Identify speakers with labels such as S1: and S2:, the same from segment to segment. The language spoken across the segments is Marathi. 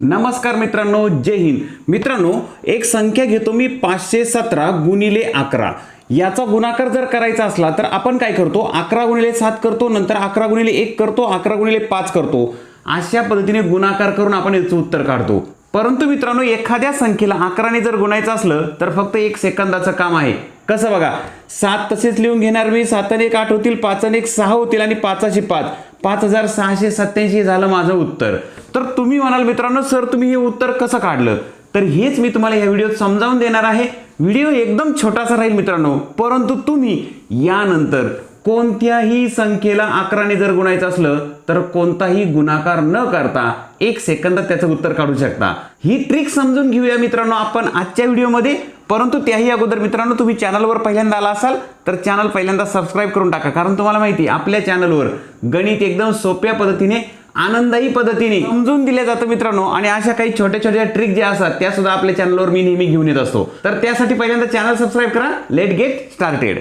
S1: नमस्कार मित्रांनो जय हिंद. मित्रांनो एक संख्या घेतो मी पाचशे सतरा गुणिले अकरा. याचा गुणाकार जर करायचा असला तर आपण काय करतो? अकरा गुणिले सात करतो नंतर अकरा गुणिले एक करतो अकरा गुणिले पाच करतो. अशा पद्धतीने गुणाकार करून आपण याचं उत्तर काढतो. परंतु मित्रांनो एखाद्या संख्येला अकराने जर गुणायचं असलं तर फक्त एक सेकंदाचं काम आहे. कसं बघा? सात तसेच लिहून घेणार मी सात आणि एक आठ होतील पाच आणि एक सहा होतील आणि पाचाशे पाच. पाच हजार सहाशे सत्याऐंशी झालं माझं उत्तर. तर तुम्ही म्हणाल मित्रांनो सर तुम्ही हे उत्तर कसं काढलं? तर हेच मी तुम्हाला या व्हिडिओत समजावून देणार आहे. व्हिडिओ एकदम छोटासा राहील मित्रांनो. परंतु तुम्ही यानंतर कोणत्याही संख्येला अकराने जर गुणायचं असलं तर कोणताही गुणाकार न करता एक सेकंदात त्याचं उत्तर काढू शकता. ही ट्रिक समजून घेऊया मित्रांनो. आपण आजच्या व्हिडिओमध्ये परंतु त्याही अगोदर मित्रांनो तुम्ही चॅनलवर पहिल्यांदा आला असाल तर चॅनल पहिल्यांदा सबस्क्राईब करून टाका. कारण तुम्हाला माहिती आहे, आपल्या चॅनलवर गणित एकदम सोप्या पद्धतीने आनंदायी पद्धतीने समजून दिल्या जातं मित्रांनो. आणि अशा काही छोट्या छोट्या ट्रिक ज्या असतात त्या सुद्धा आपल्या चॅनलवर मी नेहमी घेऊन येत असतो. तर त्यासाठी पहिल्यांदा चॅनल सबस्क्राईब करा. लेट गेट स्टार्टेड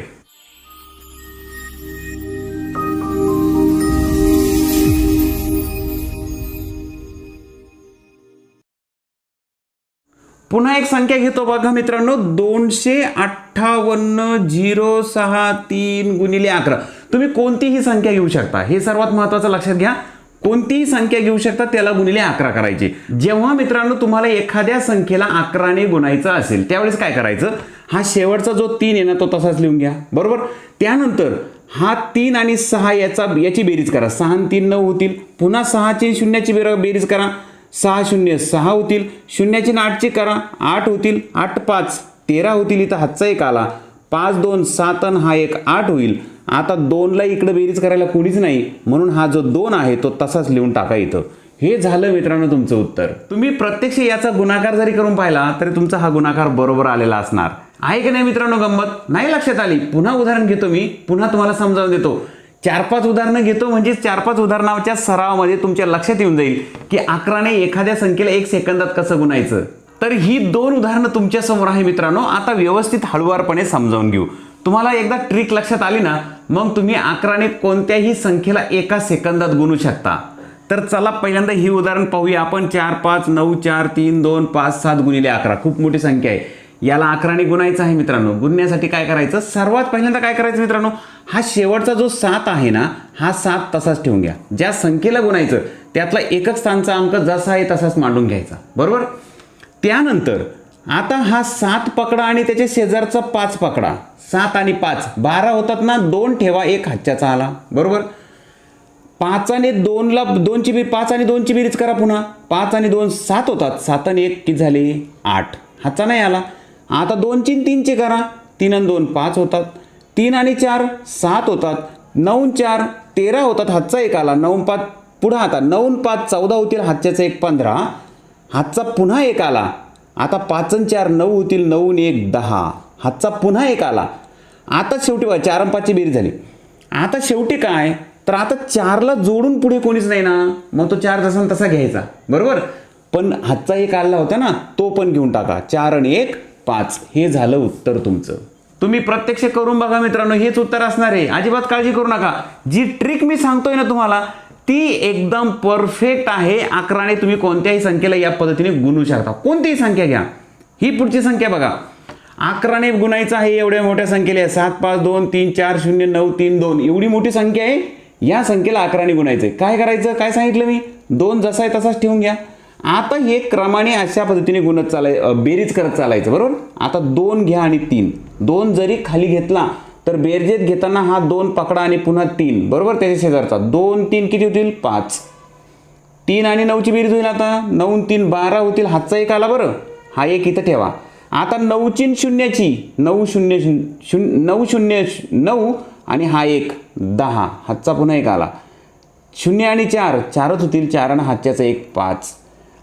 S1: पुन्हा एक संख्या घेतो बघा मित्रांनो. दोनशे अठ्ठावन्न झिरो सहा तीन गुणिले अकरा. तुम्ही कोणतीही संख्या घेऊ शकता. हे सर्वात महत्वाचं लक्षात घ्या. कोणतीही संख्या घेऊ शकता त्याला गुणिले अकरा करायची. जेव्हा मित्रांनो तुम्हाला एखाद्या संख्येला अकराने गुणायचं असेल त्यावेळेस काय करायचं? हा शेवटचा जो तीन आहे ना तो तसाच लिहून घ्या. बरोबर? त्यानंतर हा तीन आणि सहा याचा याची बेरीज करा. सहा आणि तीन नऊ होतील. पुन्हा सहाची शून्याची बेर- बेरीज करा. सहा शून्य सहा होतील. शून्याची आणि आठची करा. आठ होतील. आठ पाच. तेरा होतील. इथं हातचा एक आला. पाच दोन सात आणि हा एक आठ होईल. आता दोनला इकडं बेरीज करायला कोणीच नाही. म्हणून हा जो दोन आहे तो तसाच लिहून टाका इथं. हे झालं मित्रांनो तुमचं उत्तर. तुम्ही प्रत्यक्ष याचा गुणाकार जरी करून पाहिला तरी तुमचा हा गुणाकार बरोबर आलेला असणार. आहे की नाही मित्रांनो गंमत? नाही लक्षात आली. पुन्हा उदाहरण घेतो मी. पुन्हा तुम्हाला समजावून देतो. चार पाच उदाहरणं घेतो म्हणजे चार पाच उदाहरणाच्या सरावामध्ये तुमच्या लक्षात येऊन जाईल की अकराने एखाद्या संख्येला एक सेकंदात कसं गुणायचं. तर ही दोन उदाहरणं तुमच्यासमोर आहे मित्रांनो. आता व्यवस्थित हळुवारपणे समजावून घेऊ. तुम्हाला एकदा ट्रिक लक्षात आली ना मग तुम्ही अकराने कोणत्याही संख्येला एका सेकंदात गुणू शकता. तर चला पहिल्यांदा ही उदाहरण पाहूया. आपण चार पाच नऊ चार तीन दोन पाच सात गुणिले अकरा. खूप मोठी संख्या आहे. याला अकराने गुणायचं आहे मित्रांनो. गुणण्यासाठी काय करायचं? सर्वात पहिल्यांदा काय करायचं मित्रांनो? हा शेवटचा जो सात आहे ना हा सात तसाच ठेवून घ्या. ज्या संख्येला गुणायचं त्यातला एकच स्थानचा अंक जसा आहे तसाच मांडून घ्यायचा. बरोबर? त्यानंतर आता हा सात पकडा आणि त्याच्या शेजारचा पाच पकडा. सात आणि पाच. बारा होतात ना दोन ठेवा एक हातच्याचा आला. बरोबर? पाच आणि दोनला दोनची बी पाच आणि दोनची बेरीज करा पुन्हा. पाच आणि दोन सात होतात. सात आणि एक किती झाले? आठ. हातचा नाही आला. आता दोनची आणि तीनचे करा. तीन आणि दोन पाच होतात. तीन आणि चार सात होतात. नऊ चार तेरा होतात. हातचा एक आला. नऊ पाच पुढं आता. नऊ पाच चौदा होतील. हातच्याचा एक पंधरा. हातचा पुन्हा एक आला. आता पाच आणि चार नऊ होतील. नऊ एक दहा. हातचा पुन्हा एक आला. आता शेवटी बघा चार आणि पाचची बेरीज झाली. आता शेवटी काय? तर आता चारला जोडून पुढे कोणीच नाही ना? मग तो चार जसा तसा घ्यायचा. बरोबर? पण हातचा एक आला होता ना तो पण घेऊन टाका. चार आणि एक पाच. हे झालं उत्तर तुमचं. तुम्ही प्रत्यक्ष करून बघा मित्रांनो हेच उत्तर असणार आहे. अजिबात काळजी करू नका. जी ट्रिक मी सांगतोय ना तुम्हाला ती एकदम परफेक्ट आहे. अकराने तुम्ही कोणत्याही संख्येला या पद्धतीने गुणू शकता. कोणतीही संख्या घ्या. ही पुढची संख्या बघा. अकराने गुणायचं आहे एवढ्या मोठ्या संख्येला. आहे. सात पाच दोन तीन चार शून्य नऊ तीन दोन. एवढी मोठी संख्या आहे. या संख्येला अकराने गुणायचं आहे. काय करायचं? काय सांगितलं मी? दोन जसा आहे तसाच ठेवून घ्या. आता हे क्रमाने अशा पद्धतीने गुणत चालाय बेरीज करत चालायचं बरोबर? आता दोन घ्या आणि तीन. दोन जरी खाली घेतला तर बेरजेत घेताना हा दोन पकडा आणि पुन्हा तीन बरोबर? त्याच्या शेजारचा. दोन तीन किती होतील? पाच. तीन आणि नऊची बेरीज होईल आता. नऊ तीन बारा होतील. हातचा एक आला बरं. हा एक इथं ठेवा. आता नऊची शून्याची. नऊ शून्य शून्य शून्य नऊ शून्य नऊ आणि हा एक दहा. हातचा पुन्हा एक आला. शून्य आणि चार. चारच होतील. चार आणि हातच्याचा एक पाच.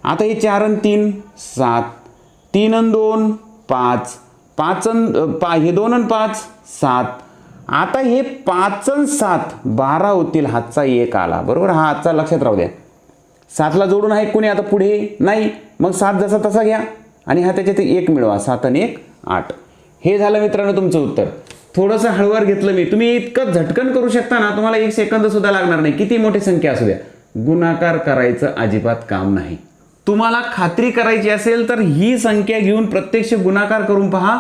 S1: आता हे चार आणि तीन सात. तीन आणि दोन पाच. पाच अन पा हे दोन आणि पाच सात. आता हे पाच आणि सात बारा होतील हातचा एक आला. बरोबर? हा हातचा लक्षात राहू द्या. सातला जोडून आहे कोणी आता पुढे नाही. मग सात जसा तसा घ्या. आणि हा त्याच्यात एक मिळवा. सात आणि एक आठ. हे झालं मित्रांनो तुमचं उत्तर. थोडंसं हळूवार घेतलं मी. तुम्ही इतकं झटकन करू शकता ना तुम्हाला एक सेकंद सुद्धा लागणार नाही. किती मोठी संख्या असू द्या. गुणाकार करायचं अजिबात काम नाही. तुम्हाला खात्री करायची असेल तर ही संख्या घेऊन प्रत्यक्ष गुणाकार करून पहा.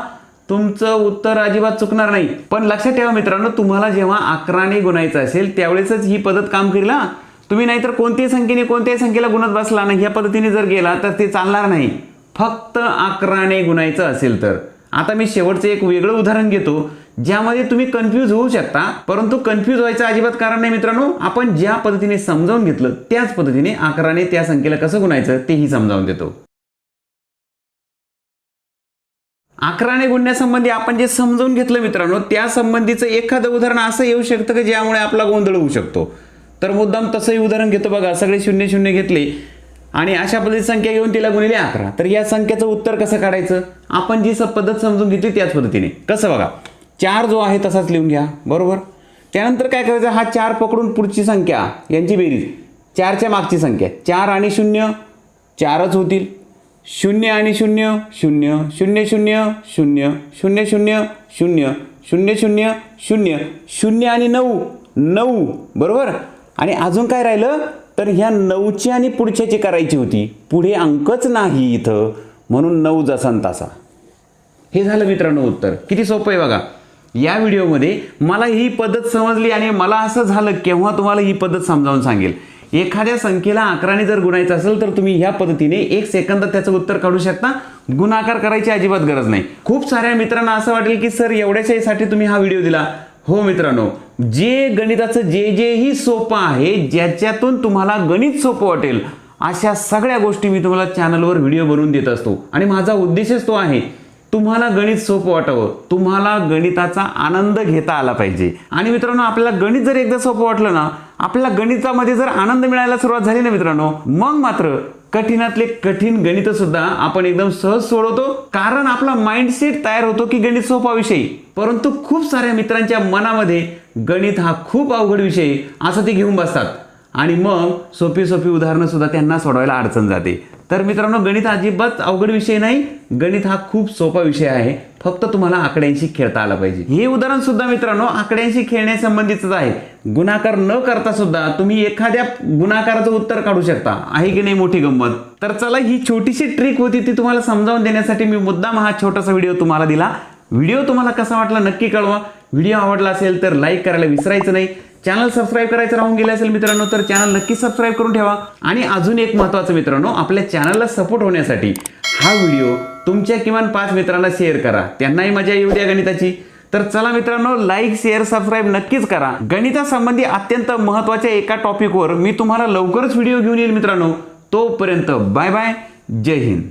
S1: तुमचं उत्तर अजिबात चुकणार नाही. पण लक्षात ठेवा मित्रांनो तुम्हाला जेव्हा अकराने गुणायचं असेल त्यावेळेसच ही पद्धत काम करेल तुम्ही नाहीतर कोणत्याही संख्येने कोणत्याही संख्येला गुणत बसला ना ह्या पद्धतीने जर गेला तर ते चालणार नाही. फक्त अकराने गुणायचं असेल तर. आता मी शेवटचं एक वेगळं उदाहरण घेतो. ज्यामध्ये तुम्ही कन्फ्यूज होऊ शकता परंतु कन्फ्यूज व्हायचं अजिबात कारण नाही मित्रांनो. आपण ज्या पद्धतीने समजावून घेतलं त्याच पद्धतीने अकराने त्या संख्येला कसं गुणायचं तेही समजावून देतो. अकराने गुणण्यासंबंधी आपण जे समजावून घेतलं मित्रांनो त्या संबंधीचं एखादं उदाहरण असं येऊ शकतं की ज्यामुळे आपला गोंधळ होऊ शकतो. तर मुद्दाम तसंही उदाहरण घेतो बघा सगळे शून्य शून्य घेतले आणि अशा पद्धतीची संख्या घेऊन तिला गुणिले अकरा. तर या संख्येचं उत्तर कसं काढायचं? आपण जी पद्धत समजून घेतली त्याच पद्धतीने. कसं बघा? चार जो आहे तसाच लिहून घ्या बरोबर त्यानंतर काय करायचं हा चार पकडून पुढची संख्या यांची बेरीज चारच्या मागची संख्या चार आणि शून्य चारच होतील शून्य आणि शून्य शून्य शून्य शून्य शून्य शून्य शून्य शून्य शून्य शून्य शून्य शून्य आणि नऊ नऊ बरोबर आणि अजून काय राहिलं तर ह्या नऊची आणि पुढच्याची करायची होती पुढे अंकच नाही इथं म्हणून नऊ जसा तसा हे झालं मित्रांनो उत्तर किती सोपं आहे बघा या व्हिडिओमध्ये मला ही पद्धत समजली आणि मला असं झालं केव्हा तुम्हाला ही पद्धत समजावून सांगेल? एखाद्या संख्येला अकराने जर गुणायचं असेल तर तुम्ही ह्या पद्धतीने एक सेकंदात त्याचं उत्तर काढू शकता. गुणाकार करायची अजिबात गरज नाही. खूप साऱ्या मित्रांना असं वाटेल की सर एवढ्याच्यासाठी तुम्ही हा व्हिडिओ दिला. हो मित्रांनो जे गणिताचं जे जेही सोपं आहे ज्याच्यातून तुम्हाला गणित सोपं वाटेल अशा सगळ्या गोष्टी मी तुम्हाला चॅनलवर व्हिडिओ बनवून देत असतो. आणि माझा उद्देशच तो आहे तुम्हाला गणित सोपं वाटावं. तुम्हाला गणिताचा आनंद घेता आला पाहिजे. आणि मित्रांनो आपल्याला गणित जर एकदा सोपं वाटलं ना आपल्याला गणितामध्ये जर आनंद मिळायला सुरुवात झाली ना मित्रांनो मग मात्र कठीणातले कठीण गणित सुद्धा आपण एकदम सहज सोडवतो. कारण आपला माइंडसेट तयार होतो की गणित सोपा विषय. परंतु खूप साऱ्या मित्रांच्या मनामध्ये गणित हा खूप अवघड विषय असं ते घेऊन बसतात. आणि मग सोपी सोपी उदाहरणं सुद्धा त्यांना सोडवायला अडचण जाते. तर मित्रांनो गणित अजिबात अवघड विषय नाही. गणित हा खूप सोपा विषय आहे. फक्त तुम्हाला आकड्यांशी खेळता आला पाहिजे. हे उदाहरण सुद्धा मित्रांनो आकड्यांशी खेळण्यासंबंधीच आहे. गुणाकार न करता सुद्धा तुम्ही एखाद्या गुणाकाराचं उत्तर काढू शकता. आहे की नाही मोठी गंमत? तर चला ही छोटीशी ट्रिक होती ती तुम्हाला समजावून देण्यासाठी मी मुद्दाम हा छोटासा व्हिडिओ तुम्हाला दिला. व्हिडिओ तुम्हाला कसा वाटला नक्की कळवा. व्हिडिओ आवडला असेल तर लाईक करायला विसरायचं नाही. चॅनल सबस्क्राईब करायचं राहून गेले असेल मित्रांनो तर चॅनल नक्की सबस्क्राईब करून ठेवा. आणि अजून एक महत्त्वाचं मित्रांनो आपल्या चॅनलला सपोर्ट होण्यासाठी हा व्हिडिओ तुमच्या किमान पाच मित्रांना शेअर करा. त्यांनाही मजा येऊ द्या गणिताची. तर चला मित्रांनो लाईक शेअर सबस्क्राईब नक्कीच करा. गणितासंबंधी अत्यंत महत्त्वाच्या एका टॉपिकवर मी तुम्हाला लवकरच व्हिडिओ घेऊन येईल मित्रांनो. तोपर्यंत बाय बाय जय हिंद.